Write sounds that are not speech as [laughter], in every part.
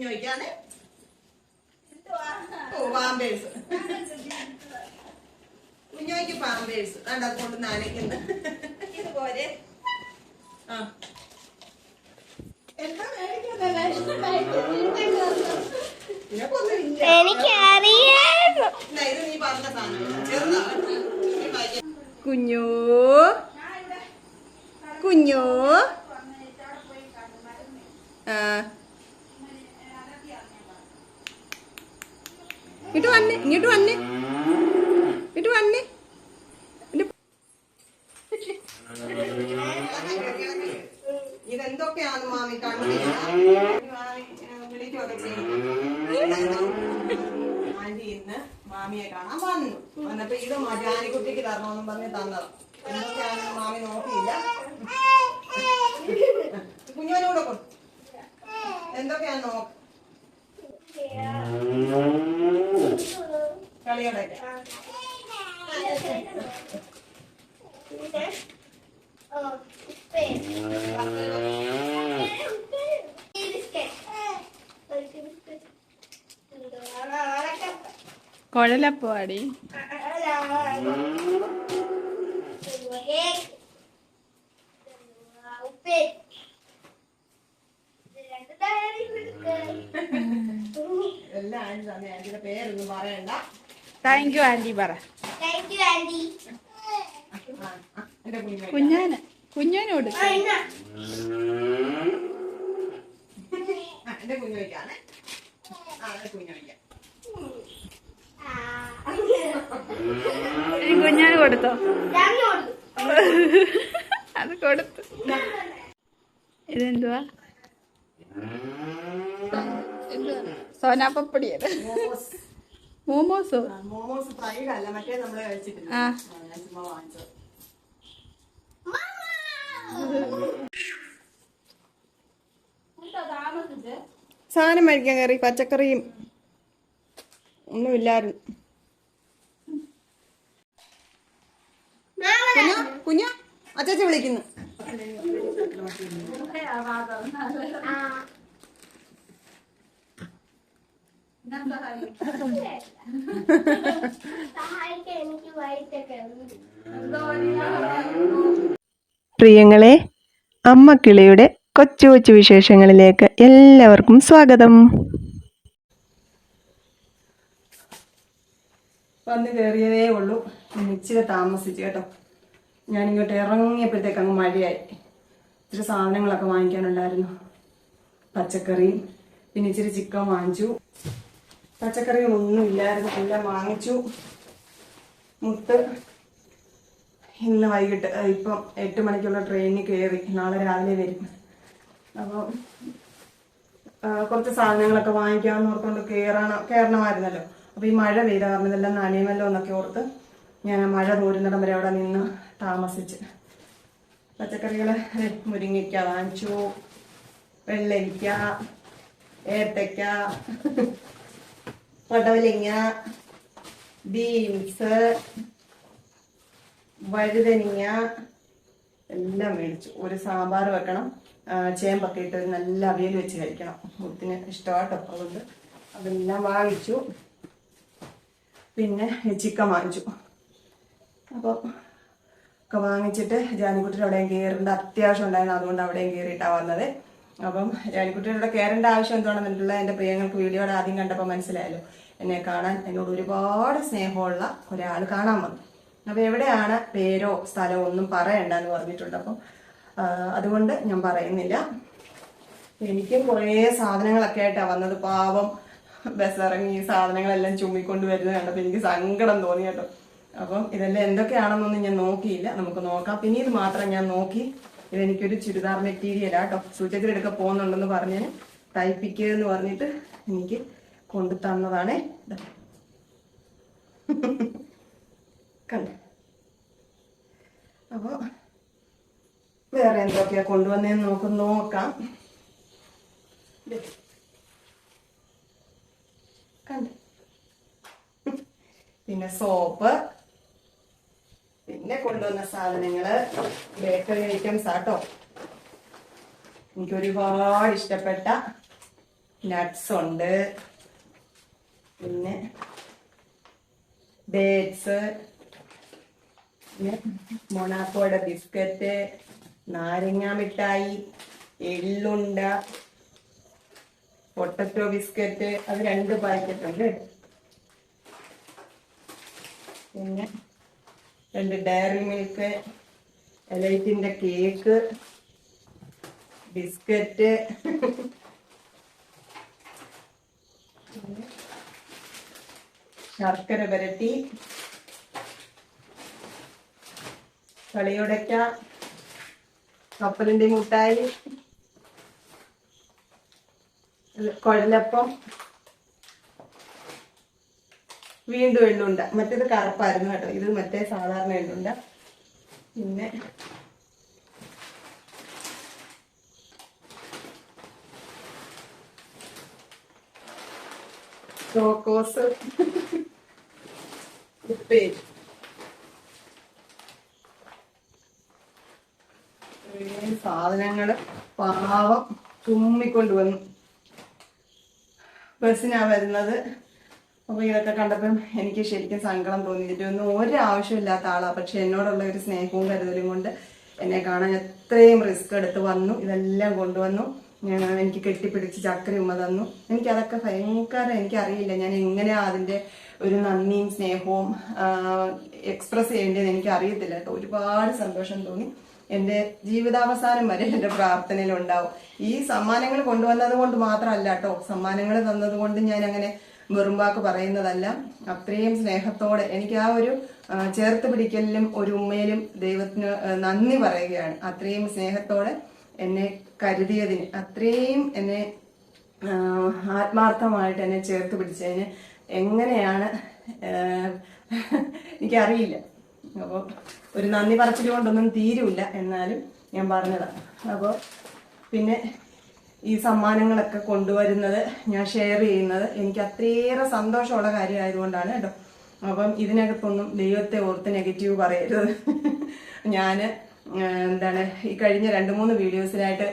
കുഞ്ഞോയ്ക്കാണ് ഓ Pampers. കുഞ്ഞോയ്ക്ക് Pampers. കണ്ട കൊണ്ട് നനയ്ക്കുന്നു. ഇതുപോലെ ആ. കുഞ്ഞോ? കുഞ്ഞോ. കുഞ്ഞു കുഞ്ഞു ആ. ഇങ്ങോട്ട് വന്നെ ഇങ്ങോട്ട് വന്നേ ഇങ്ങോട്ട് വന്നേ എന്റെ ഇതെന്തൊക്കെയാണ് മാമി കണ്ടില്ല മാമി ഏ, വിളിക്കുകയൊക്കെ ചെയ്യും ആന്റി ഇന്ന് മാമിയെ കാണാൻ വന്നു വന്നപ്പോ ഇത് ജാനിക്കുട്ടിക്ക് തരണമെന്നും പറഞ്ഞ് തന്നത് എന്തൊക്കെയാണെന്ന് മാമി നോക്കിയില്ല കുഞ്ഞോനോട് കൊടു എന്തൊക്കെയാന്ന് നോക്ക് കളിയുടെ കുഴലപ്പാടി താങ്ക് യു ആന്റി പറ. കുഞ്ഞാന് കുഞ്ഞാനോട് ആ, എന്റെ കുഞ്ഞു വയ്ക്കാണ് ആ എന്റെ കുഞ്ഞു വയ്ക്കാം കുഞ്ഞാന് കൊടുത്തോ ഞാൻ കൊടുത്തു അത് കൊടുത്തു. ഇതെന്തുവാ? എന്തുവാ? സോനാപ്പപ്പൊടിയത്. മോമോസ്? മോമോസോ മറ്റേ നമ്മൾ കഴിച്ചിട്ടില്ല സാധനം മേടിക്കാൻ കയറി പച്ചക്കറിയും ഒന്നുമില്ലായിരുന്നു. കുഞ്ഞു കുഞ്ഞ. അച്ചാച്ചി വിളിക്കുന്നു. പ്രിയങ്ങളെ അമ്മ കിളിയുടെ ഉണ്ട് പ്രിയങ്ങളെ അമ്മക്കിളിയുടെ കൊച്ചു കൊച്ചു വിശേഷങ്ങളിലേക്ക് എല്ലാവർക്കും സ്വാഗതം. വന്ന് കയറിയതേ ഉള്ളൂ. ഇച്ചിരി താമസിച്ചു കേട്ടോ. ഞാനിങ്ങോട്ട് ഇറങ്ങിയപ്പോഴത്തേക്ക് അങ്ങ് മഴയായി. ഇച്ചിരി സാധനങ്ങളൊക്കെ വാങ്ങിക്കാനുണ്ടായിരുന്നു. പച്ചക്കറിയും പിന്നെ ഇച്ചിരി ചിക്കൻ വാങ്ങിച്ചു. പച്ചക്കറികളൊന്നും ഇല്ലായിരുന്നു. എല്ലാം വാങ്ങിച്ചു. മുട്ട്. ഇന്ന് വൈകിട്ട് ഇപ്പം എട്ട് മണിക്കുള്ള ട്രെയിനിൽ കയറി നാളെ രാവിലെ വരും. അപ്പം കുറച്ച് സാധനങ്ങളൊക്കെ വാങ്ങിക്കാമെന്ന് ഓർത്തുകൊണ്ട് കയറണം കയറണമായിരുന്നല്ലോ അപ്പോൾ ഈ മഴ പെയ്ത നനയുമല്ലോ എന്നൊക്കെ ഓർത്ത് ഞാൻ മഴ തോരുന്നിടം വരെ അവിടെ നിന്ന് താമസിച്ച്. പച്ചക്കറികൾ ദേ മുരിങ്ങയ്ക്ക വാങ്ങിച്ചു. വെള്ളരിക്ക ഏത്തയ്ക്ക പടവലിങ്ങ ബീൻസ് വഴുതനിങ്ങ എല്ലാം മേടിച്ചു. ഒരു സാമ്പാർ വെക്കണം ചേമ്പൊക്കെ ഇട്ട് നല്ല അവിയൽ വെച്ച് കഴിക്കണം. മുത്തിന് ഇഷ്ടമാട്ടോ അതുകൊണ്ട്. അതെല്ലാം വാങ്ങിച്ചു. പിന്നെ ചിക്കൻ വാങ്ങിച്ചു. അപ്പോൾ ഒക്കെ വാങ്ങിച്ചിട്ട് ജാനിക്കുട്ടിയുടെ അവിടെയും കയറേണ്ട അത്യാവശ്യം ഉണ്ടായിരുന്നു. അതുകൊണ്ട് അവിടെയും കയറിയിട്ടാണ് വന്നത്. അപ്പം ജാനിക്കുട്ടിയുടെ കയറേണ്ട ആവശ്യം എന്താണെന്നുള്ള എന്റെ പ്രിയങ്ങൾക്ക് വീഡിയോയുടെ ആദ്യം കണ്ടപ്പോൾ മനസ്സിലായല്ലോ. എന്നെ കാണാൻ എന്നോട് ഒരുപാട് സ്നേഹമുള്ള ഒരാൾ കാണാൻ വന്നു. അപ്പോൾ എവിടെയാണ് പേരോ സ്ഥലമോ ഒന്നും പറയണ്ട എന്ന് പറഞ്ഞിട്ടുണ്ട്. അപ്പം അതുകൊണ്ട് ഞാൻ പറയുന്നില്ല. എനിക്കും കുറേ സാധനങ്ങളൊക്കെ ആയിട്ടാണ് വന്നത്. പാവം ബസ് ഇറങ്ങി സാധനങ്ങളെല്ലാം ചുമ്മിക്കൊണ്ട് വരുന്നത് കണ്ടപ്പോൾ എനിക്ക് സങ്കടം തോന്നി കേട്ടോ. അപ്പം ഇതെല്ലാം എന്തൊക്കെയാണെന്നൊന്നും ഞാൻ നോക്കിയില്ല. നമുക്ക് നോക്കാം. പിന്നെ ഇത് മാത്രം ഞാൻ നോക്കി ഇതെനിക്കൊരു ചുരിദാർ മെറ്റീരിയൽ ആട്ടോ. സൂചകരെടുക്കെ പോകുന്നുണ്ടെന്ന് പറഞ്ഞ് തയ്പ്പിക്കുക എന്ന് പറഞ്ഞിട്ട് എനിക്ക് കൊണ്ടു തന്നതാണേ. കണ്ട? അപ്പോൾ വേറെ എന്തൊക്കെയാ കൊണ്ടുവന്നേന്ന് നമുക്ക് നോക്കാം. കണ്ട്? പിന്നെ സോപ്പ്. കൊണ്ടുവന്ന സാധനങ്ങൾ ബേക്കറി ഐറ്റംസ് ആട്ടോ. എനിക്ക് ഒരുപാട് ഇഷ്ടപ്പെട്ട നട്ട്സ് ഉണ്ട്. പിന്നെ ഡേറ്റ്സ് പിന്നെ മൊണാക്കോയുടെ ബിസ്ക്കറ്റ് നാരങ്ങ മിഠായി എള്ളുണ്ട പൊട്ടറ്റോ ബിസ്ക്കറ്റ് അത് രണ്ട് പാക്കറ്റ് ഉണ്ട്. പിന്നെ രണ്ട് ഡയറി മിൽക്ക് എലൈറ്റിന്റെ കേക്ക് ബിസ്ക്കറ്റ് ശർക്കര പുരട്ടി. കളിയുടയ്ക്ക. കപ്പലിന്റെ മുട്ടായി. കുഴലപ്പം. വീണ്ടും എള്ളുണ്ട മറ്റേത് കറുപ്പായിരുന്നു കേട്ടോ. ഇത് മറ്റേ സാധാരണ എള്ളുണ്ട പിന്നെ ചോക്കോസ് സാധനങ്ങൾ പാവം തുമ്മിക്കൊണ്ട് വന്നു. ബസ്സിനാ വരുന്നത്. അപ്പൊ ഇതൊക്കെ കണ്ടപ്പം എനിക്ക് ശരിക്കും സങ്കടം ഒന്നും ഒരാവശ്യമില്ലാത്ത ആളാ. പക്ഷെ എന്നോടുള്ള ഒരു സ്നേഹവും കരുതലും കൊണ്ട് എന്നെ കാണാൻ എത്രയും റിസ്ക് എടുത്ത് വന്നു. ഇതെല്ലാം കൊണ്ടുവന്നു. ഞാൻ എനിക്ക് കെട്ടിപ്പിടിച്ച് ചക്കര ഉമ്മ തന്നു. എനിക്കതൊക്കെ ഭയങ്കര എനിക്കറിയില്ല. ഞാൻ എങ്ങനെ അതിന്റെ ഒരു നന്ദിയും സ്നേഹവും എക്സ്പ്രസ് ചെയ്യേണ്ടതെന്ന് എനിക്ക് അറിയത്തില്ല കേട്ടോ. ഒരുപാട് സന്തോഷം തോന്നി. എന്റെ ജീവിതാവസാനം വരെ എന്റെ പ്രാർത്ഥനയിലുണ്ടാവും. ഈ സമ്മാനങ്ങൾ കൊണ്ടുവന്നത് കൊണ്ട് മാത്രമല്ല കേട്ടോ. സമ്മാനങ്ങൾ തന്നത് കൊണ്ട് ഞാൻ അങ്ങനെ വെറും വാക്ക് പറയുന്നതല്ല. അത്രയും സ്നേഹത്തോടെ എനിക്ക് ആ ഒരു ചേർത്ത് പിടിക്കലിലും ഒരു ഉമ്മയിലും ദൈവത്തിന് നന്ദി പറയുകയാണ്. അത്രയും സ്നേഹത്തോടെ എന്നെ കരുതിയതിന് അത്രയും എന്നെ ആത്മാർത്ഥമായിട്ട് എന്നെ ചേർത്ത് പിടിച്ചതിന് എങ്ങനെയാണ് എനിക്കറിയില്ല. അപ്പോൾ ഒരു നന്ദി പറച്ചിലുകൊണ്ടൊന്നും തീരുമില്ല എന്നാലും ഞാൻ പറഞ്ഞതാണ്. അപ്പോൾ പിന്നെ ഈ സമ്മാനങ്ങളൊക്കെ കൊണ്ടുവരുന്നത് ഞാൻ ഷെയർ ചെയ്യുന്നത്. എനിക്ക് അത്രയേറെ സന്തോഷമുള്ള കാര്യമായതുകൊണ്ടാണ് കേട്ടോ. അപ്പം ഇതിനകത്തൊന്നും ദൈവത്തെ ഓർത്ത് നെഗറ്റീവ് പറയരുത്. [laughs] ഞാൻ എന്താണ് ഈ കഴിഞ്ഞ രണ്ട് മൂന്ന് വീഡിയോസിനായിട്ട്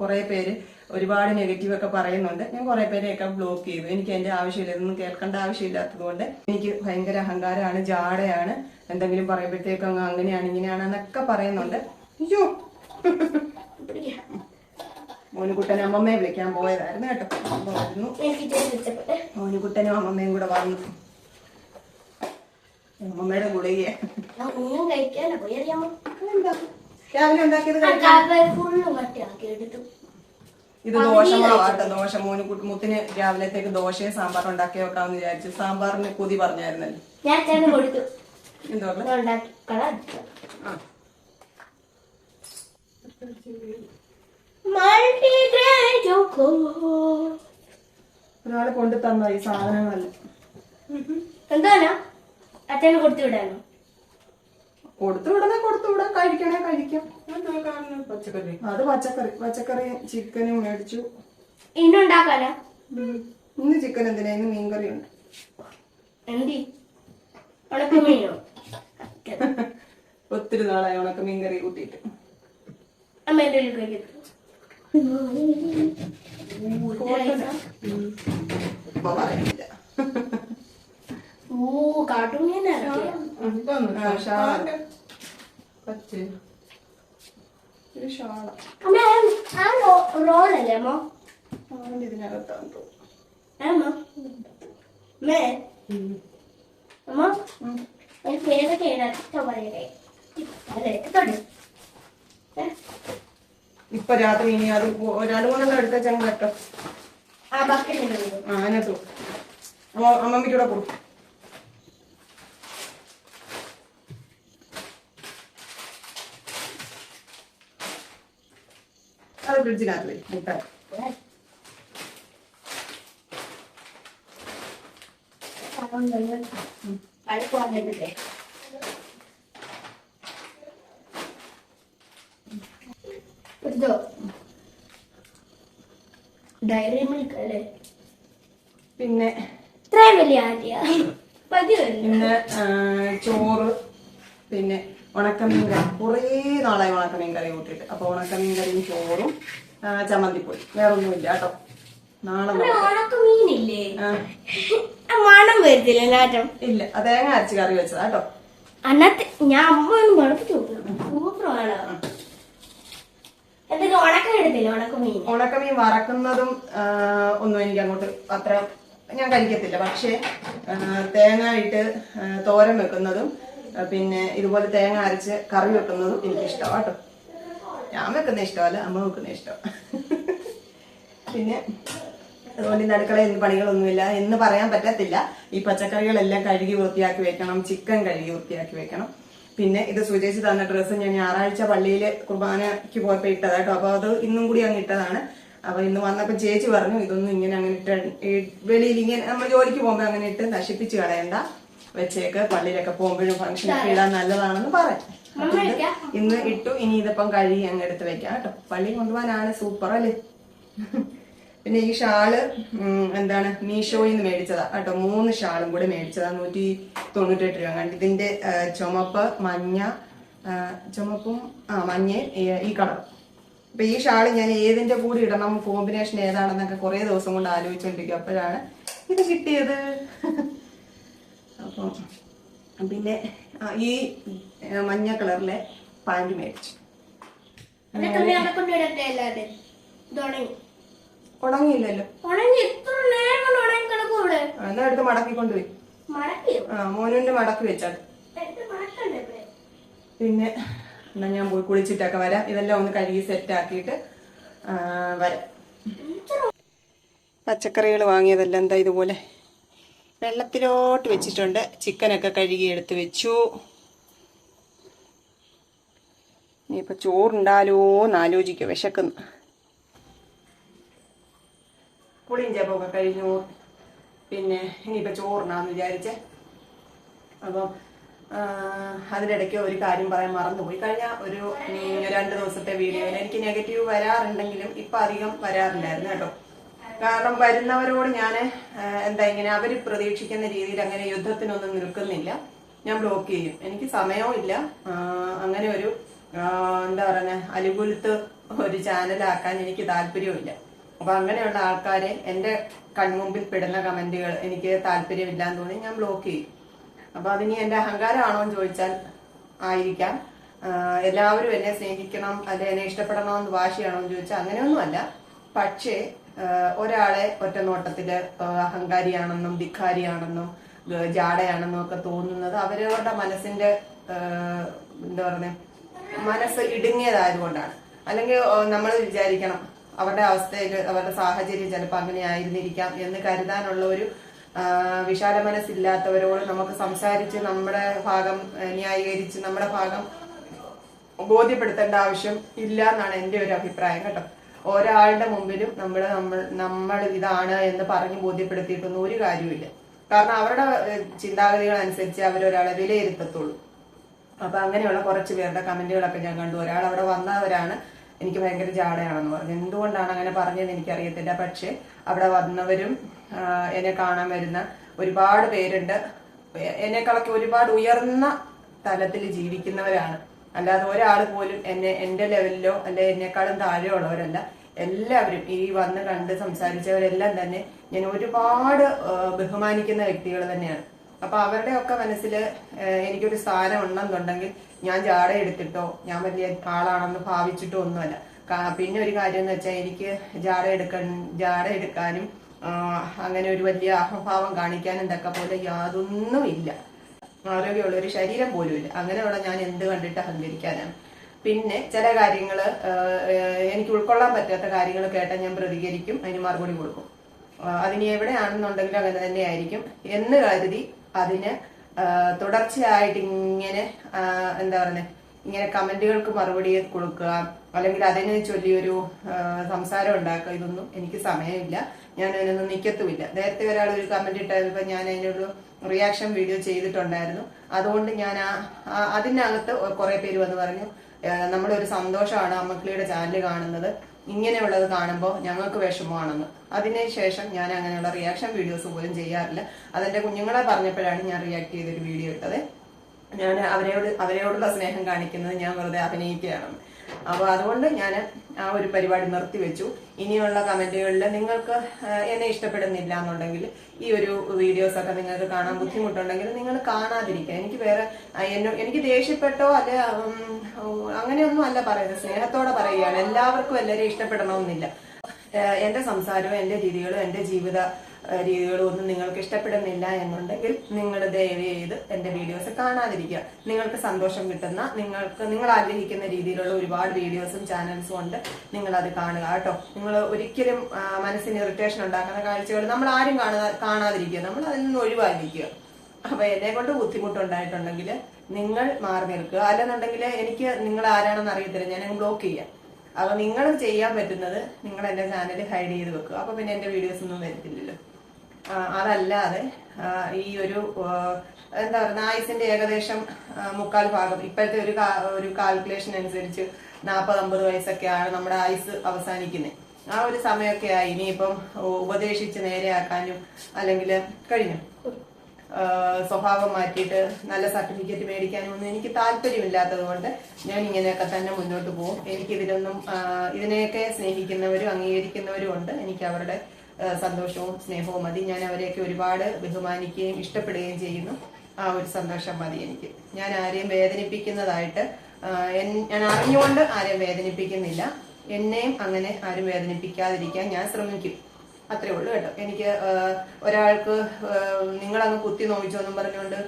കുറേ പേര് ഒരുപാട് നെഗറ്റീവ് ഒക്കെ പറയുന്നുണ്ട്. ഞാൻ കുറേ പേരെയൊക്കെ ബ്ലോക്ക് ചെയ്തു. എനിക്ക് എന്റെ ആവശ്യമില്ല. ഇതൊന്നും കേൾക്കേണ്ട ആവശ്യമില്ലാത്തതുകൊണ്ട് എനിക്ക് ഭയങ്കര അഹങ്കാരമാണ് ജാടയാണ്. എന്തെങ്കിലും പറയുമ്പോഴത്തേക്കും അങ്ങ് അങ്ങനെയാണ് ഇങ്ങനെയാണ് എന്നൊക്കെ പറയുന്നുണ്ട്. അയ്യോ! [laughs] മോനുകുട്ടനും അമ്മമ്മയെ വിളിക്കാൻ പോയതായിരുന്നു കേട്ടോ. വരുന്നു മോനുകുട്ടനും അമ്മമ്മയും കൂടെ വന്നു. അമ്മമ്മയുടെ ഗുളികയെ. രാവിലെ ഉണ്ടാക്കിയത് ഇത് ദോഷമാവാട്ടെ ദോശ. മോനുകുട്ടി മുത്തിന് രാവിലത്തേക്ക് ദോശയും സാമ്പാറും ഉണ്ടാക്കി വെക്കാമെന്ന് വിചാരിച്ചു. സാമ്പാറിന് കൊതി പറഞ്ഞായിരുന്നല്ലോ. എന്തോ ഞാൻ ഒരാൾ കൊണ്ട് തന്ന ഈ സാധനങ്ങളല്ല? എന്താണ് അച്ഛനെ കൊടുത്തു വിടാനോ? കൊടുത്തു വിടണേ കൊടുത്തു വിടാം. കഴിക്കണേ കഴിക്കാം. പച്ചക്കറി. അത് പച്ചക്കറി പച്ചക്കറി ചിക്കനും മേടിച്ചു. ഇന്നുണ്ടാക്കാനാ ഇന്ന് ചിക്കൻ എന്തിനാ? ഇന്ന് മീൻകറി ഉണ്ട്. എന്തി? ഉണക്കമീനോ? ഒത്തിരി നാളായി ഉണക്ക മീൻകറി കൂട്ടിയിട്ട്. അമ്മ എന്റെ ഒരു കഴിക്കത്തു റോളല്ലേ അമ്മ തോന്നുന്നു അമ്മ എനിക്ക് ഏതൊക്കെ ഇഷ്ടം പറയട്ടെ അതെ തൊട്ട് ഇപ്പൊ രാത്രി ഇനി അത് രണ്ട് മൂന്നെണ്ണം എടുത്ത ചങ്ങ കേട്ടോ. ആ അതിനകത്തു അമ്മ അമ്മമ്മയ്ക്ക് കൂടെ കൊടുക്കും. അത് ഫ്രിഡ്ജിനകത്ത് മുട്ട കളിക്കുവാന്നില്ലേ ഇതോ ഡയറി മിൽക്ക് അല്ലേ? പിന്നെ ഇത്രയും വലിയ ആദ്യ. പിന്നെ ചോറ് പിന്നെ ഉണക്കമീൻ കറി കുറേ നാളായി ഉണക്കമീൻ കറി കൂട്ടിയിട്ട്. അപ്പൊ ഉണക്കമീൻ കറിയും ചോറും ചമ്മന്തിപ്പൊടി. വേറെ ഒന്നുമില്ല കേട്ടോ. നാളെ അമ്മ, നോക്കാം. ഉണക്ക മീനില്ലേ ആ, ആ മണം നാറ്റം ഇല്ല തേങ്ങ അരച്ച് കറി വെച്ചതാട്ടോ അന്നത്തെ ഞാൻ അമ്മ മണപ്പിച്ചു സൂപ്പറാണ്. ഉണക്കമീൻ വറക്കുന്നതും ഒന്നും എനിക്ക് അങ്ങോട്ട് അത്ര ഞാൻ കഴിക്കത്തില്ല. പക്ഷേ തേങ്ങ ഇട്ട് തോരൻ വെക്കുന്നതും പിന്നെ ഇതുപോലെ തേങ്ങ അരച്ച് കറി വെക്കുന്നതും എനിക്ക് കേട്ടോ. ഞാൻ വെക്കുന്ന ഇഷ്ടമല്ല അമ്മ വെക്കുന്ന ഇഷ്ടം. പിന്നെ അതുകൊണ്ട് ഇന്ന് അടുക്കളയിൽ ഇന്ന് പണികളൊന്നുമില്ല. എന്ന് പറയാൻ പറ്റത്തില്ല. ഈ പച്ചക്കറികളെല്ലാം കഴുകി വൃത്തിയാക്കി വെക്കണം ചിക്കൻ കഴുകി വൃത്തിയാക്കി വെക്കണം. പിന്നെ ഇത് സുചേച്ചി തന്ന ഡ്രസ്സ് ഞാൻ ഞായറാഴ്ച പള്ളിയിൽ കുർബാനയ്ക്ക് പോയപ്പോൾ ഇട്ടതാ അപ്പോൾ അപ്പൊ അത് ഇന്നും കൂടി അങ്ങ് ഇട്ടതാണ്. അപ്പൊ ഇന്ന് വന്നപ്പോ ചേച്ചി പറഞ്ഞു ഇതൊന്നും ഇങ്ങനെ അങ്ങനെ ഇട്ട് വെളിയിൽ ഇങ്ങനെ നമ്മൾ ജോലിക്ക് പോകുമ്പോ അങ്ങനെ ഇട്ട് നശിപ്പിച്ച് കളയണ്ട. വെച്ചേക്ക് പള്ളിയിലൊക്കെ പോകുമ്പോഴും ഫംഗ്ഷനൊക്കെ ഇടാൻ നല്ലതാണെന്ന് പറയാം ഇന്ന് ഇട്ടു ഇനി ഇതിപ്പം കഴുകി അങ്ങ് എടുത്ത് വെക്കാം കേട്ടോ. പള്ളി കൊണ്ടുപോകാനാണ് സൂപ്പർ അല്ലേ പിന്നെ ഈ ഷാൾ എന്താണ് മീഷോയിൽ നിന്ന് മേടിച്ചതാ. കേട്ടോ മൂന്ന് ഷാളും കൂടെ മേടിച്ചതാ. നൂറ്റി തൊണ്ണൂറ്റെട്ട് രൂപ. കണ്ട് ഇതിന്റെ ചുമപ്പ് മഞ്ഞ ചുമപ്പും ആ മഞ്ഞ ഈ കളർ അപ്പൊ ഈ ഷാൾ ഞാൻ ഏതിന്റെ കൂടെ ഇടണം? കോമ്പിനേഷൻ ഏതാണെന്നൊക്കെ കുറെ ദിവസം കൊണ്ട് ആലോചിച്ചുകൊണ്ടിരിക്കും അപ്പോഴാണ് ഇത് കിട്ടിയത്. അപ്പം പിന്നെ ഈ മഞ്ഞ കളറിലെ പാന്റ് മേടിച്ചു. ഉണങ്ങിയില്ലല്ലോ. ഉണങ്ങി എത്ര നേരം കൊണ്ട് ഉണങ്ങി കിടക്കും ഇവിടെ? എന്നാ എടുത്ത് മടക്കി കൊണ്ടുപോയി മടക്കിയോ? ആ മോനുവിന്റെ മടക്കി വെച്ചാൽ പിന്നെ എന്നാ ഞാൻ പോയി കുളിച്ചിട്ടൊക്കെ വരാം. ഇതെല്ലാം ഒന്ന് കഴുകി സെറ്റ് ആക്കിയിട്ട് ആ, വരാം. പച്ചക്കറികൾ വാങ്ങിയതെല്ലാം എന്താ ഇതുപോലെ വെള്ളത്തിലോട്ട് വെച്ചിട്ടുണ്ട്. ചിക്കനൊക്കെ കഴുകി എടുത്ത് വെച്ചു. ഇനിയിപ്പോൾ ചോറുണ്ടാലോ എന്ന് ആലോചിക്കുക വിശക്കുന്നു. പുളിയും പോക്ക കഴിഞ്ഞു. പിന്നെ ഇനിയിപ്പോൾ ചോറിനാന്ന് വിചാരിച്ചേ. അപ്പം അതിനിടയ്ക്ക് ഒരു കാര്യം പറയാൻ മറന്നുപോയി. കഴിഞ്ഞ ഒരു രണ്ട് ദിവസത്തെ വീഡിയോയിൽ എനിക്ക് നെഗറ്റീവ് വരാറുണ്ടെങ്കിലും ഇപ്പൊ അധികം വരാറില്ലായിരുന്നു കേട്ടോ. കാരണം വരുന്നവരോട് ഞാൻ എന്താ ഇങ്ങനെ അവർ പ്രതീക്ഷിക്കുന്ന രീതിയിൽ അങ്ങനെ യുദ്ധത്തിനൊന്നും നിൽക്കുന്നില്ല. ഞാൻ ബ്ലോക്ക് ചെയ്യും. എനിക്ക് സമയവും ഇല്ല. അങ്ങനെ ഒരു എന്താ പറയുക അലുകുലത്ത് ഒരു ചാനലാക്കാൻ എനിക്ക് താല്പര്യവുമില്ല അപ്പൊ അങ്ങനെയുള്ള ആൾക്കാരെ എന്റെ കൺമുമ്പിൽ പെടുന്ന കമന്റുകൾ എനിക്ക് താല്പര്യമില്ല എന്ന് തോന്നി ഞാൻ ബ്ലോക്ക് ചെയ്യും അപ്പൊ അതിനി എന്റെ അഹങ്കാരമാണോ എന്ന് ചോദിച്ചാൽ ആയിരിക്കാം. എല്ലാവരും എന്നെ സ്നേഹിക്കണം അല്ലെ എന്നെ ഇഷ്ടപ്പെടണം എന്ന് വാശിയാണോ എന്ന് ചോദിച്ചാൽ അങ്ങനെയൊന്നുമല്ല. പക്ഷേ ഒരാളെ ഒറ്റ നോട്ടത്തിൽ അഹങ്കാരിയാണെന്നും ധിക്കാരിയാണെന്നും ജാടയാണെന്നും ഒക്കെ തോന്നുന്നത് അവരവരുടെ മനസ്സിന്റെ എന്താ പറയുക മനസ്സ് ഇടുങ്ങിയതായതുകൊണ്ടാണ് അല്ലെങ്കിൽ നമ്മൾ വിചാരിക്കണം അവരുടെ അവസ്ഥയിൽ അവരുടെ സാഹചര്യം ചിലപ്പോൾ അങ്ങനെ ആയിരുന്നിരിക്കാം എന്ന് കരുതാനുള്ള ഒരു വിശാല മനസ്സില്ലാത്തവരോട് നമുക്ക് സംസാരിച്ച് നമ്മുടെ ഭാഗം ന്യായീകരിച്ച് നമ്മുടെ ഭാഗം ബോധ്യപ്പെടുത്തേണ്ട ആവശ്യം ഇല്ല എന്നാണ് എന്റെ ഒരു അഭിപ്രായം കേട്ടോ. ഒരാളുടെ മുമ്പിലും നമ്മൾ നമ്മൾ നമ്മൾ ഇതാണ് എന്ന് പറഞ്ഞ് ബോധ്യപ്പെടുത്തിയിട്ടൊന്നും ഒരു കാര്യമില്ല കാരണം അവരുടെ ചിന്താഗതികൾ അനുസരിച്ച് അവരൊരാളെ വിലയിരുത്തത്തുള്ളൂ. അപ്പൊ അങ്ങനെയുള്ള കുറച്ച് പേരുടെ കമന്റുകളൊക്കെ ഞാൻ കണ്ടു. ഒരാൾ അവിടെ വന്നവരാണ്. എനിക്ക് ഭയങ്കര ജാടയാണെന്ന് പറഞ്ഞു. എന്തുകൊണ്ടാണ് അങ്ങനെ പറഞ്ഞതെന്ന് എനിക്കറിയത്തില്ല. പക്ഷെ അവിടെ വന്നവരും എന്നെ കാണാൻ വരുന്ന ഒരുപാട് പേരുണ്ട്. എന്നെക്കാളൊക്കെ ഒരുപാട് ഉയർന്ന തലത്തിൽ ജീവിക്കുന്നവരാണ്. അല്ലാതെ ഒരാൾ പോലും എന്നെ എന്റെ ലെവലിലോ അല്ലെ എന്നെക്കാളും താഴെയോ ഉള്ളവരല്ല എല്ലാവരും ഈ വന്ന് കണ്ട് സംസാരിച്ചവരെല്ലാം തന്നെ ഞാൻ ഒരുപാട് ബഹുമാനിക്കുന്ന വ്യക്തികൾ തന്നെയാണ്. അപ്പൊ അവരുടെയൊക്കെ മനസ്സിൽ എനിക്കൊരു സ്ഥാനം ഉണ്ടെന്നുണ്ടെങ്കിൽ ഞാൻ ജാട എടുത്തിട്ടോ ഞാൻ വലിയ ആളാണെന്ന് ഭാവിച്ചിട്ടോ ഒന്നുമല്ല. പിന്നെ ഒരു കാര്യം എന്ന് വെച്ചാൽ എനിക്ക് ജാട എടുക്കാൻ ജാട എടുക്കാനും അങ്ങനെ ഒരു വലിയ അഹംഭാവം കാണിക്കാനും ഇതൊക്കെ പോലെ യാതൊന്നും ഇല്ല. ആരോഗ്യമുള്ള ഒരു ശരീരം പോലും ഇല്ല. അങ്ങനെയുള്ള ഞാൻ എന്ത് കണ്ടിട്ട് അഹങ്കരിക്കാനാണ് പിന്നെ ചില കാര്യങ്ങൾ എനിക്ക് ഉൾക്കൊള്ളാൻ പറ്റാത്ത കാര്യങ്ങൾ കേട്ടാൽ ഞാൻ പ്രതികരിക്കും അതിന് മറുപടി കൊടുക്കും. അതിന് എവിടെയാണെന്നുണ്ടെങ്കിലും അങ്ങനെ തന്നെ ആയിരിക്കും എന്ന് കരുതി അതിന് തുടർച്ചയായിട്ട് ഇങ്ങനെ എന്താ പറയുന്നത് ഇങ്ങനെ കമന്റുകൾക്ക് മറുപടി കൊടുക്കുക അല്ലെങ്കിൽ അതിനെ ചൊല്ലിയൊരു സംസാരം ഉണ്ടാക്കുക ഇതൊന്നും എനിക്ക് സമയമില്ല. ഞാൻ അതിനൊന്നും നിൽക്കത്തുമില്ല നേരത്തെ ഒരാൾ ഒരു കമന്റ് ഇട്ടപ്പോൾ ഞാൻ അതിനൊരു റിയാക്ഷൻ വീഡിയോ ചെയ്തിട്ടുണ്ടായിരുന്നു. അതുകൊണ്ട് ഞാൻ ആ അതിനകത്ത് കുറെ പേര് വന്ന് പറഞ്ഞു നമ്മളൊരു സന്തോഷമാണ് അമ്മക്കിളിയുടെ ചാനൽ കാണുന്നത്. ഇങ്ങനെയുള്ളത് കാണുമ്പോൾ ഞങ്ങൾക്ക് വിഷമമാണെന്ന്. അതിനുശേഷം ഞാൻ അങ്ങനെയുള്ള റിയാക്ഷൻ വീഡിയോസ് പോലും ചെയ്യാറില്ല. അതെന്റെ കുഞ്ഞുങ്ങളെ പറഞ്ഞപ്പോഴാണ് ഞാൻ റിയാക്ട് ചെയ്തൊരു വീഡിയോ ഇട്ടത്. ഞാൻ അവരോട് അവരോടുള്ള സ്നേഹം കാണിക്കുന്നത് ഞാൻ വെറുതെ അഭിനയിക്കുകയാണ്. അപ്പൊ അതുകൊണ്ട് ഞാൻ ആ ഒരു പരിപാടി നിർത്തിവെച്ചു ഇനിയുള്ള കമന്റുകളിൽ നിങ്ങൾക്ക് എന്നെ ഇഷ്ടപ്പെടുന്നില്ല എന്നുണ്ടെങ്കിൽ ഈ ഒരു വീഡിയോസ് ഒക്കെ നിങ്ങൾക്ക് കാണാൻ ബുദ്ധിമുട്ടുണ്ടെങ്കിൽ നിങ്ങൾ കാണാതിരിക്കുക. എനിക്ക് വേറെ എന്നോ- എനിക്ക് ദേഷ്യപ്പെട്ടോ അല്ലെ അങ്ങനെയൊന്നും അല്ല പറയുന്നത്. സ്നേഹത്തോടെ പറയുകയാണ്. എല്ലാവർക്കും എല്ലാവരെയും ഇഷ്ടപ്പെടണമെന്നില്ല. എന്റെ സംസാരവും എന്റെ രീതികളും എന്റെ ജീവിത രീതികളും ഒന്നും നിങ്ങൾക്ക് ഇഷ്ടപ്പെടുന്നില്ല എന്നുണ്ടെങ്കിൽ നിങ്ങൾ ദയവ് ചെയ്ത് എന്റെ വീഡിയോസ് കാണാതിരിക്കുക. നിങ്ങൾക്ക് സന്തോഷം കിട്ടുന്ന നിങ്ങൾക്ക് നിങ്ങൾ ആഗ്രഹിക്കുന്ന രീതിയിലുള്ള ഒരുപാട് വീഡിയോസും ചാനൽസും ഉണ്ട്. നിങ്ങൾ അത് കാണുക കേട്ടോ. നിങ്ങൾ ഒരിക്കലും മനസ്സിന് ഇറിറ്റേഷൻ ഉണ്ടാക്കുന്ന കാഴ്ചകൾ നമ്മൾ ആരും കാണാ കാണാതിരിക്കുക. നമ്മൾ അതിൽ നിന്ന് ഒഴിവായിരിക്കുക. അപ്പൊ എന്നെ കൊണ്ട് ബുദ്ധിമുട്ടുണ്ടായിട്ടുണ്ടെങ്കിൽ നിങ്ങൾ മാറി നിൽക്കുക. അല്ലെന്നുണ്ടെങ്കിൽ എനിക്ക് നിങ്ങൾ ആരാണെന്ന് അറിയത്തില്ല. ഞാൻ ബ്ലോക്ക് ചെയ്യാം. അപ്പൊ നിങ്ങൾ ചെയ്യാൻ പറ്റുന്നത് നിങ്ങൾ എന്റെ ചാനൽ ഹൈഡ് ചെയ്ത് വെക്കുക. അപ്പൊ പിന്നെ എന്റെ വീഡിയോസ് ഒന്നും വരത്തില്ലല്ലോ. അതല്ലാതെ ഈ ഒരു എന്താ പറയുക ആയുസിന്റെ ഏകദേശം മുക്കാൽ ഭാഗം. ഇപ്പോഴത്തെ ഒരു ഒരു കാൽക്കുലേഷൻ അനുസരിച്ച് നാൽപ്പത് അമ്പത് വയസ്സൊക്കെയാണ് നമ്മുടെ ആയുസ് അവസാനിക്കുന്നത് ആ ഒരു സമയമൊക്കെ ആയി. ഇനിയിപ്പം ഉപദേശിച്ച് നേരെയാക്കാനും അല്ലെങ്കിൽ കഴിഞ്ഞു. സ്വഭാവം മാറ്റിയിട്ട് നല്ല സർട്ടിഫിക്കറ്റ് മേടിക്കാനും ഒന്നും എനിക്ക് താല്പര്യമില്ലാത്തത് കൊണ്ട് ഞാൻ ഇങ്ങനെയൊക്കെ തന്നെ മുന്നോട്ട് പോകും എനിക്കിതിലൊന്നും ഇതിനെയൊക്കെ സ്നേഹിക്കുന്നവരും അംഗീകരിക്കുന്നവരും ഉണ്ട്. എനിക്ക് അവരുടെ സന്തോഷവും സ്നേഹവും മതി. ഞാൻ അവരെയൊക്കെ ഒരുപാട് ബഹുമാനിക്കുകയും ഇഷ്ടപ്പെടുകയും ചെയ്യുന്നു. ആ ഒരു സന്തോഷം മതി എനിക്ക്. ഞാൻ ആരെയും വേദനിപ്പിക്കുന്നതായിട്ട് ഞാൻ അറിഞ്ഞുകൊണ്ട് ആരെയും വേദനിപ്പിക്കുന്നില്ല. എന്നെയും അങ്ങനെ ആരും വേദനിപ്പിക്കാതിരിക്കാൻ ഞാൻ ശ്രമിക്കും. അത്രേ ഉള്ളൂ കേട്ടോ. എനിക്ക് ഒരാൾക്ക് നിങ്ങളങ്ങ് കുത്തി നോവിച്ചോന്നും പറഞ്ഞുകൊണ്ട്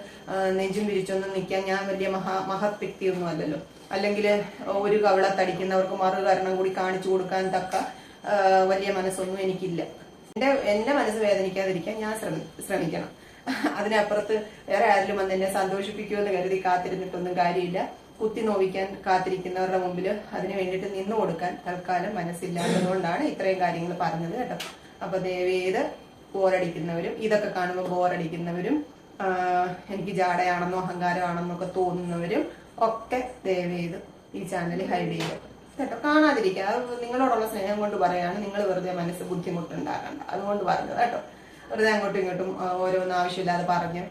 നെഞ്ചും പിരിച്ചൊന്നും നിൽക്കാൻ ഞാൻ വലിയ മഹാ മഹത് വ്യക്തിയൊന്നും അല്ലല്ലോ. അല്ലെങ്കിൽ ഒരു കവള കവളത്തടിക്കുന്നവർക്ക് മറുകരണം കൂടി കാണിച്ചു കൊടുക്കാൻ തക്ക വലിയ മനസ്സൊന്നും എനിക്കില്ല. എന്റെ എന്റെ മനസ്സ് വേദനിക്കാതിരിക്കാൻ ഞാൻ ശ്രമിക്കണം. അതിനപ്പുറത്ത് വേറെ ആരെങ്കിലും വന്ന് എന്നെ സന്തോഷിപ്പിക്കുമെന്ന് കരുതി കാത്തിരുന്നിട്ടൊന്നും കാര്യമില്ല. കുത്തി നോവിക്കാൻ കാത്തിരിക്കുന്നവരുടെ മുമ്പിൽ അതിന് വേണ്ടിയിട്ട് നിന്നു കൊടുക്കാൻ തൽക്കാലം മനസ്സില്ലാത്തതുകൊണ്ടാണ് ഇത്രയും കാര്യങ്ങൾ പറഞ്ഞത് കേട്ടോ. അപ്പൊ ദയവേത് ബോറടിക്കുന്നവരും ഇതൊക്കെ കാണുമ്പോൾ ബോറടിക്കുന്നവരും എനിക്ക് ജാടയാണെന്നോ അഹങ്കാരമാണെന്നോ ഒക്കെ തോന്നുന്നവരും ഒക്കെ ദയവേത് ഈ ചാനൽ ഹൈഡ് ചെയ്യുക കേട്ടോ കാണാതിരിക്കുക. അത് നിങ്ങളോടുള്ള സ്നേഹം കൊണ്ട് പറയാണ്. നിങ്ങൾ വെറുതെ മനസ്സ് ബുദ്ധിമുട്ടുണ്ടാകണ്ട അതുകൊണ്ട് പറഞ്ഞത് കേട്ടോ. വെറുതെ അങ്ങോട്ടും ഇങ്ങോട്ടും ഓരോന്നും ആവശ്യമില്ലാതെ പറഞ്ഞ്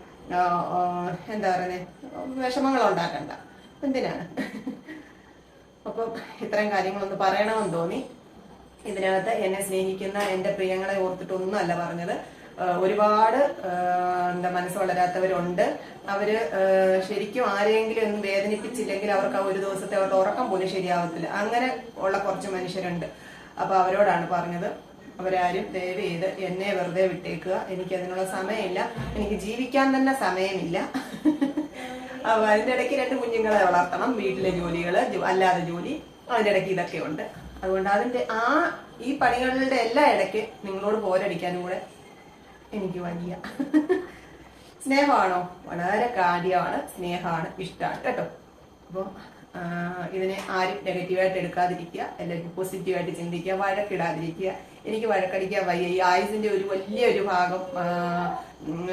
എന്താ പറയുന്നത് വിഷമങ്ങൾ ഉണ്ടാക്കണ്ട. എന്തിനാണ്? അപ്പം ഇത്രയും കാര്യങ്ങളൊന്ന് പറയണമെന്ന് തോന്നി. ഇതിനകത്ത് എന്നെ സ്നേഹിക്കുന്ന എന്റെ പ്രിയങ്ങളെ ഓർത്തിട്ടൊന്നും അല്ല പറഞ്ഞത്. ഒരുപാട് എന്താ മനസ്സ് വളരാത്തവരുണ്ട്. അവർ ശരിക്കും ആരെങ്കിലും ഒന്നും വേദനിപ്പിച്ചില്ലെങ്കിൽ അവർക്ക് ആ ഒരു ദിവസത്തെ അവരുടെ ഉറക്കം പോലും ശരിയാവത്തില്ല. അങ്ങനെ ഉള്ള കുറച്ച് മനുഷ്യരുണ്ട്. അപ്പൊ അവരോടാണ് പറഞ്ഞത് അവരാരും ദയവ് ചെയ്ത് എന്നെ വെറുതെ വിട്ടേക്കുക. എനിക്ക് അതിനുള്ള സമയമില്ല. എനിക്ക് ജീവിക്കാൻ തന്നെ സമയമില്ല. [laughs] അപ്പൊ അതിന്റെ ഇടയ്ക്ക് രണ്ട് കുഞ്ഞുങ്ങളെ വളർത്തണം വീട്ടിലെ ജോലികൾ അല്ലാതെ ജോലി. അതിന്റെ ഇടയ്ക്ക് ഇതൊക്കെ ഉണ്ട് അതുകൊണ്ട് അതിന്റെ ആ ഈ പണികളുടെ എല്ലാ ഇടയ്ക്ക് നിങ്ങളോട് പോരടിക്കാനും കൂടെ എനിക്ക് വലിയ സ്നേഹമാണോ? വളരെ കാര്യമാണ്. സ്നേഹമാണ്. ഇഷ്ടമാണ് കേട്ടോ. അപ്പം ഇതിനെ ആരും നെഗറ്റീവായിട്ട് എടുക്കാതിരിക്കുക എല്ലാവരും പോസിറ്റീവായിട്ട് ചിന്തിക്കുക വഴക്കിടാതിരിക്കുക. എനിക്ക് വഴക്കടിക്കാൻ വയ്യ. ഈ ആയുസിന്റെ ഒരു വലിയൊരു ഭാഗം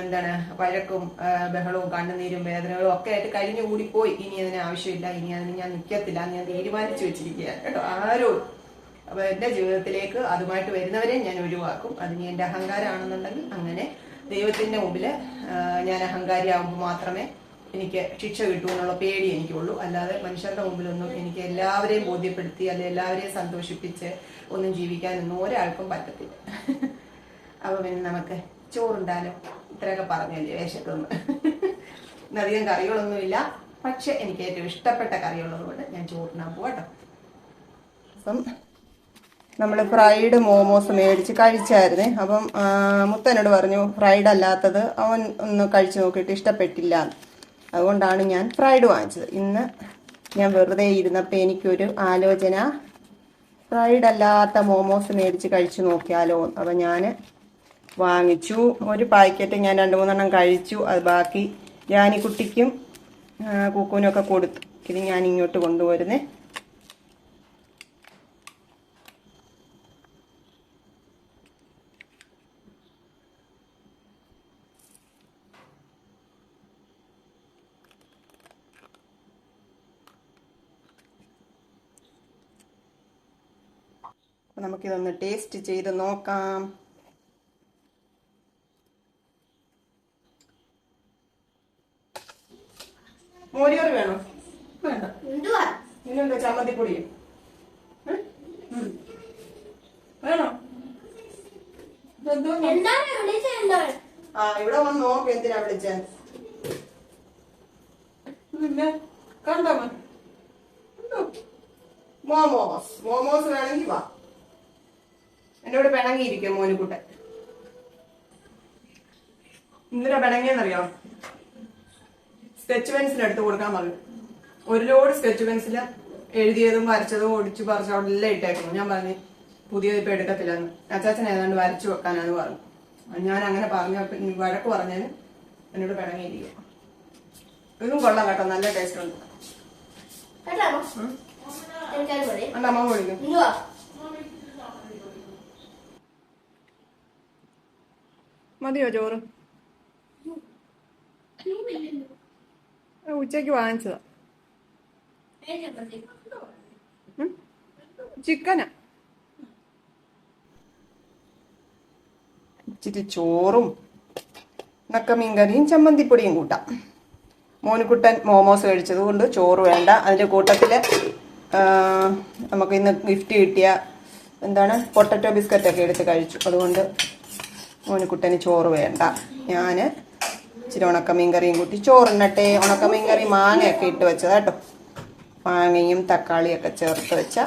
എന്താണ് വഴക്കും ബഹളവും കണ്ണുനീരും വേദനകളും ഒക്കെ ആയിട്ട് കഴിഞ്ഞു കൂടി പോയി ഇനി അതിന് ആവശ്യമില്ല. ഇനി അതിന് ഞാൻ നിൽക്കത്തില്ല ഞാൻ തീരുമാനിച്ചു വെച്ചിരിക്കുകയാണ് കേട്ടോ. ആരോ അപ്പൊ എന്റെ ജീവിതത്തിലേക്ക് അതുമായിട്ട് വരുന്നവരെ ഞാൻ ഒഴിവാക്കും. അതിന് എന്റെ അഹങ്കാരമാണെന്നുണ്ടെങ്കിൽ അങ്ങനെ ദൈവത്തിന്റെ മുമ്പിൽ ഞാൻ അഹങ്കാരിയാകുമ്പോൾ മാത്രമേ എനിക്ക് ശിക്ഷ കിട്ടൂ എന്നുള്ള പേടി എനിക്കുള്ളൂ. അല്ലാതെ മനുഷ്യരുടെ മുമ്പിലൊന്നും എനിക്ക് എല്ലാവരെയും ബോധ്യപ്പെടുത്തി അല്ലെ എല്ലാവരെയും സന്തോഷിപ്പിച്ച് ഒന്നും ജീവിക്കാനൊന്നും ഒരാൾക്കും പറ്റത്തില്ല. അപ്പൊ പിന്നെ നമുക്ക് ചോറുണ്ടാലോ? ഇത്രയൊക്കെ പറഞ്ഞല്ലേ വേഷത്തൊന്ന് ഇന്നധികം കറികളൊന്നുമില്ല. പക്ഷെ എനിക്ക് ഏറ്റവും ഇഷ്ടപ്പെട്ട കറികളുള്ളതുകൊണ്ട് ഞാൻ ചോറിനാൻ പോകട്ടോ അപ്പം നമ്മൾ ഫ്രൈഡ് മോമോസ് മേടിച്ച് കഴിച്ചായിരുന്നു. അപ്പം മുത്തനോട് പറഞ്ഞു ഫ്രൈഡ് അല്ലാത്തത് അവൻ ഒന്ന് കഴിച്ചു നോക്കിയിട്ട് ഇഷ്ടപ്പെട്ടില്ല. അതുകൊണ്ടാണ് ഞാൻ ഫ്രൈഡ് വാങ്ങിച്ചത്. ഇന്ന് ഞാൻ വെറുതെ ഇരുന്നപ്പോൾ എനിക്കൊരു ആലോചന. ഫ്രൈഡ് അല്ലാത്ത മോമോസ് മേടിച്ച് കഴിച്ചു നോക്കിയാലോ. അപ്പം ഞാൻ വാങ്ങിച്ചു. ഒരു പാക്കറ്റ് ഞാൻ രണ്ട് മൂന്നെണ്ണം കഴിച്ചു. അത് ബാക്കി ജാനിക്കുട്ടിക്കും കുട്ടിക്കും കുക്കുനും ഒക്കെ കൊടുത്തു ഇത് ഞാൻ ഇങ്ങോട്ട് കൊണ്ടുവരുന്നേ. നമുക്കിതൊന്ന് ടേസ്റ്റ് ചെയ്ത് നോക്കാം. മോരിയോറ് വേണോ? വേണ്ട. ഇന്നെന്താ ചമ്മന്തിപ്പൊടി? വേണോ? ആ ഇവിടെ വന്ന് നോക്ക് എന്തിനാ വിളിച്ചേ. കണ്ടോ? പിണങ്ങിയിരിക്കും മോനുകുട്ടൻ. എന്തിനാ പിണങ്ങിയെന്നറിയോ സ്കെച്ച് പെൻസിൽ എടുത്ത് കൊടുക്കാൻ പറഞ്ഞു. ഒരു ലോഡ് സ്കെച്ച് പെൻസിൽ എഴുതിയതും വരച്ചതും ഒടിച്ചു പറിച്ചതും എല്ലാം ഇട്ടേക്കുന്നു. ഞാൻ പറഞ്ഞു പുതിയത് ഇപ്പൊ എടുക്കത്തില്ലെന്ന്. അച്ചാച്ചൻ ഏതാണ്ട് വരച്ചു വെക്കാനാന്ന് പറഞ്ഞു. ഞാൻ അങ്ങനെ പറഞ്ഞ വഴക്ക് പറഞ്ഞതിന് എന്നോട് പിണങ്ങിയിരിക്കും. ഇതും കൊള്ളാം കേട്ടോ നല്ല ടേസ്റ്റ് ഉണ്ട്. കേട്ടോ? അമ്മ വിളിക്കും മതിയോ ചോറ്? ഉച്ചയ്ക്ക് വാങ്ങിച്ചതാ. ചിക്കനാ. ഇച്ചിരി ചോറും നക്കമീൻ കറിയും ചമ്മന്തിപ്പൊടിയും കൂട്ടാം. മോനുകുട്ടൻ മോമോസ് കഴിച്ചത് കൊണ്ട് ചോറ് വേണ്ട. അതിന്റെ കൂട്ടത്തിൽ നമുക്ക് ഇന്ന് ഗിഫ്റ്റ് കിട്ടിയ എന്താണ് പൊട്ടറ്റോ ബിസ്ക്കറ്റൊക്കെ എടുത്ത് കഴിച്ചു. അതുകൊണ്ട് മോനുകുട്ടന് ചോറ് വേണ്ട. ഞാൻ ഇച്ചിരി ഉണക്കമീൻ കറിയും കൂട്ടി ചോറിനട്ടെ ഉണക്കമീൻ കറി മാങ്ങയൊക്കെ ഇട്ട് വെച്ചതാ കേട്ടോ. മാങ്ങയും തക്കാളിയൊക്കെ ചേർത്ത് വെച്ച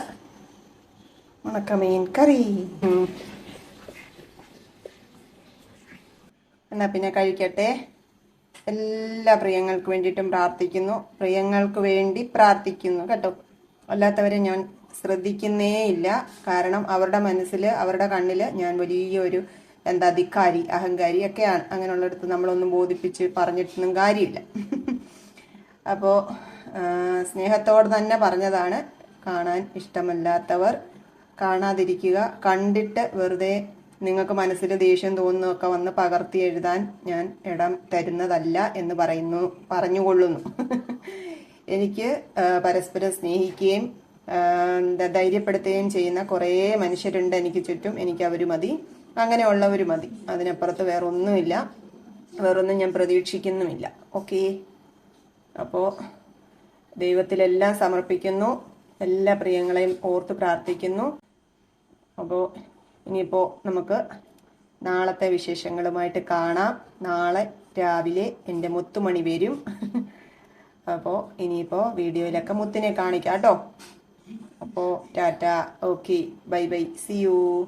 ഉണക്കമീൻ കറി എന്നാൽ എന്നാ പിന്നെ കഴിക്കട്ടെ. എല്ലാ പ്രിയങ്ങൾക്ക് വേണ്ടിയിട്ടും പ്രാർത്ഥിക്കുന്നു. പ്രിയങ്ങൾക്ക് വേണ്ടി പ്രാർത്ഥിക്കുന്നു കേട്ടോ. അല്ലാത്തവരെ ഞാൻ ശ്രദ്ധിക്കുന്നേ ഇല്ല കാരണം അവരുടെ മനസ്സിൽ അവരുടെ കണ്ണിൽ ഞാൻ വലിയൊരു എന്താ ധിക്കാരി അഹങ്കാരി ഒക്കെയാണ്. അങ്ങനെയുള്ളടത്ത് നമ്മളൊന്നും ബോധിപ്പിച്ച് പറഞ്ഞിട്ടൊന്നും കാര്യമില്ല. [laughs] അപ്പോൾ സ്നേഹത്തോട് തന്നെ പറഞ്ഞതാണ്. കാണാൻ ഇഷ്ടമല്ലാത്തവർ കാണാതിരിക്കുക. കണ്ടിട്ട് വെറുതെ നിങ്ങൾക്ക് മനസ്സിൽ ദേഷ്യം തോന്നുന്നതൊക്കെ വന്ന് പകർത്തി എഴുതാൻ ഞാൻ ഇടം തരുന്നതല്ല എന്ന് പറയുന്നു പറഞ്ഞുകൊള്ളുന്നു. [laughs] എനിക്ക് പരസ്പരം സ്നേഹിക്കുകയും ധൈര്യപ്പെടുത്തുകയും ചെയ്യുന്ന കുറേ മനുഷ്യരുണ്ട് എനിക്ക് ചുറ്റും. എനിക്ക് അവർ മതി. അങ്ങനെയുള്ളവർ മതി. അതിനപ്പുറത്ത് വേറെ ഒന്നുമില്ല വേറൊന്നും ഞാൻ പ്രതീക്ഷിക്കുന്നുമില്ല. ഓക്കെ? അപ്പോൾ ദൈവത്തിലെല്ലാം സമർപ്പിക്കുന്നു. എല്ലാ പ്രിയങ്ങളെയും ഓർത്ത് പ്രാർത്ഥിക്കുന്നു. അപ്പോൾ ഇനിയിപ്പോൾ നമുക്ക് നാളത്തെ വിശേഷങ്ങളുമായിട്ട് കാണാം. നാളെ രാവിലെ എന്റെ മുത്തുമണി വരും. അപ്പോൾ ഇനിയിപ്പോൾ വീഡിയോയിലൊക്കെ മുത്തിനെ കാണിക്കാം കേട്ടോ. അപ്പോൾ tata. Okay. Bye bye. See you